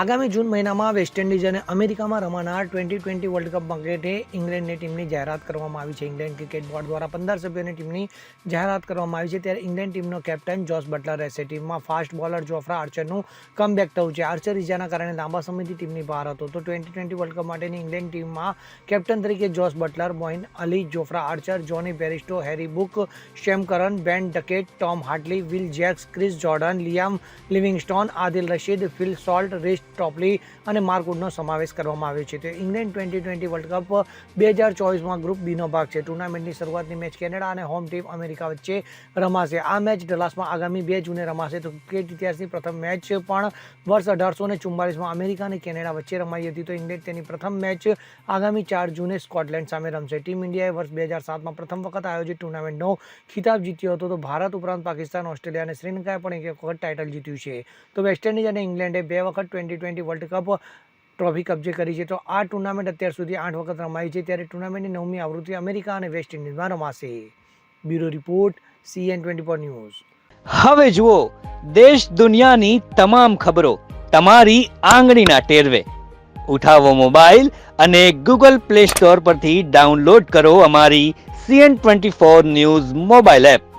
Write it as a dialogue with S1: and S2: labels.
S1: આગામી જૂન મહિનામાં waste Indies અને અમેરિકામાં રમાનાર ટ્વેન્ટી ટ્વેન્ટી વર્લ્ડ કપ માટે ઇંગ્લેન્ડની ટીમની જાહેરાત કરવામાં આવી છે. ઇંગ્લેન્ડ ક્રિકેટ બોર્ડ દ્વારા પંદર સભ્યોની ટીમની જાહેરાત કરવામાં આવી છે. ત્યારે ઇંગ્લેન્ડ ટીમનો કેપ્ટન જોસ બટલર રહેશે. ટીમમાં ફાસ્ટ બોલર જોફ્રા આર્ચરનું કમબેક થયું છે. આર્ચર ઇજાના કારણે લાંબા સમયથી ટીમની બહાર હતો. તો ટ્વેન્ટી ટ્વેન્ટી વર્લ્ડ કપ માટેની ઇંગ્લેન્ડ ટીમમાં કેપ્ટન તરીકે Jos Buttler Moeen Ali, Jofra Archer, Jonny Bairstow, Harry Brook Sam Curran Ben Duckett, Tom Hartley, Will Jacks, Chris Jordan, Liam Livingstone, Adil Rashid, Phil Salt Reece Topley અને માર્કવુડનો સમાવેશ કરવામાં આવ્યો છે. તો England twenty twenty world cup બે હજાર ચોવીસમાં ગ્રુપ બીનો ભાગ છે. ટુર્નામેન્ટની શરૂઆતની મેચ કેનેડા અને હોમ ટીમ અમેરિકા વચ્ચે રમાશે. આ મેચ ડલાસમાં આગામી બે જૂને રમાશે. તો ક્રિકેટ ઇતિહાસની પ્રથમ મેચ પણ વર્ષ અઢારસો ને ચુમ્માલીસમાં અમેરિકા અને કેનેડા વચ્ચે રમાઈ હતી. તો ઇંગ્લેન્ડ તેની પ્રથમ મેચ આગામી ચાર જૂને સ્કોટલેન્ડ સામે રમશે. ટીમ ઇન્ડિયાએ વર્ષ બે હજાર સાતમાં પ્રથમ વખત આયોજિત ટુર્નામેન્ટનો ખિતાબ જીત્યો હતો. તો ભારત ઉપરાંત પાકિસ્તાન, ઓસ્ટ્રેલિયા અને શ્રીલંકાએ પણ એક વખત ટાઇટલ જીત્યું છે. તો વેસ્ટ ઇન્ડિઝ અને ઇંગ્લેન્ડે બે વખત twenty twenty world cup trophy કબજે કરી છે. તો આ ટુર્નામેન્ટ અત્યાર સુધી આઠ વખત રમાઈ છે. ત્યારે ટુર્નામેન્ટની નવમી આવૃત્તિ અમેરિકા અને વેસ્ટ ઇન્ડિઝમાં રમાશે. Bureau report CN twenty four news
S2: હવે જુઓ, દેશ દુનિયાની તમામ ખબરો તમારી આંગળીના ટેરવે. ઉઠાવો મોબાઈલ અને ગૂગલ પ્લે સ્ટોર પરથી ડાઉનલોડ કરો અમારી CN twenty four news mobile app